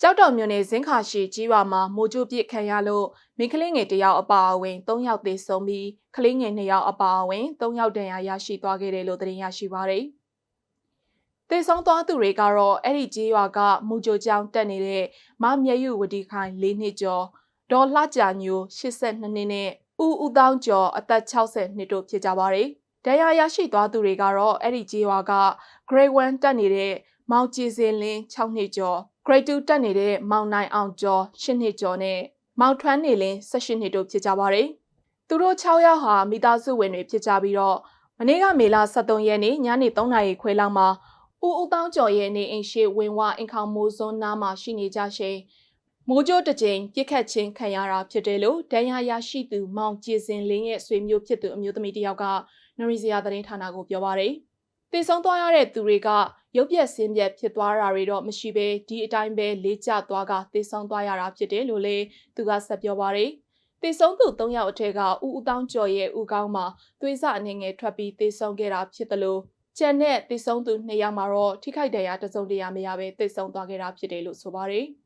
ကြောက်တော်မြို့နယ်ဇင်းခါရှိကြီးရွာမှာမိုးကြိုးပစ်ခံရလို့မိန်းကလေးငယ်တစ်ယောက်အပါအဝင်၃ယောက်သေဆုံးပြီးကလေးငယ်၂ယောက်အပါအဝင်၃ယောက်ဒဏ်ရာရရှိသွားခဲ့တယ်လို့သတင်းရရှိပါရယ်။သေဆုံးသွားသူတွေကတော့အဲ့ဒီကြီးရွာကမူကြိုကြောင်တက်နေတဲ့မမြတ်ယူဝတီခိုင်၄နှစ်ကျော်ဒေါ်လှကြညို82နှစ်နဲ့ဦးဦးတောင်းကျော်အသက်60နှစ်တို့ဖြစ်ကြပါရယ်။ဒဏ်ရာရရှိသွားသူတွေကတော့အဲ့ဒီကြီးရွာက Grade 1တက်နေတဲ့မောင်ကြည်စင်လင်း6နှစ်ကျော် Grade 2တက်နေတဲ့မောင်နိုင်အောင်ကျော်8နှစ်ကျော်နဲ့မောင်ထွန်းနေလင်း18နှစ်တို့ဖြစ်ကြပါတယ်။သူတို့6ယောက်ဟာမိသားစုဝင်တွေဖြစ်ကြပြီးတော့မနေ့ကမေလ23ရက်နေ့ညနေ3နာရီခွဲလောက်မှာဦးဦးတောင်းကျော်ရဲ့နေအိမ်ရှိဝင်ဝအင်ခေါင်မိုးစွန်းနားမှာရှိနေကြချိန်မိုးကြိုးတစ်ကြိမ်ပြစ်ခတ်ခြင်းခံရတာဖြစ်တယ်လို့ဒဏ်ရာရရှိသူမောင်ကြည်စင်လင်းရဲ့ဆွေမျိုးဖြစ်သူအမျိုးသမီးတစ်ယောက်ကနရီစရာသတင်းဌာနကိုပြောပါရယ်။တည်ဆုံသွားရတဲ့သူတွေက ရုပ်ပြက်ဆင်းပြက်ဖြစ်သွားတာတွေတော့မရှိဘဲဒီအတိုင်းပဲလေးကျသွားကတည်ဆုံသွားရတာဖြစ်တယ်လို့လည်းသူကဆက်ပြောပါရယ်။တည်ဆုံသူ၃ယောက်အထက်ကဦးဦးတောင်းကျော်ရဲ့ဦးကောင်းမှာသွေးစအနေငယ်ထွက်ပြီးတည်ဆုံခဲ့တာဖြစ်တယ်လို့ကျန်တဲ့တည်ဆုံသူ၂ယောက်မှာတော့ထိခိုက်ဒဏ်ရာတစ်စုံတရာမရဘဲတည်ဆုံသွားခဲ့တာဖြစ်တယ်လို့ဆိုပါရယ်။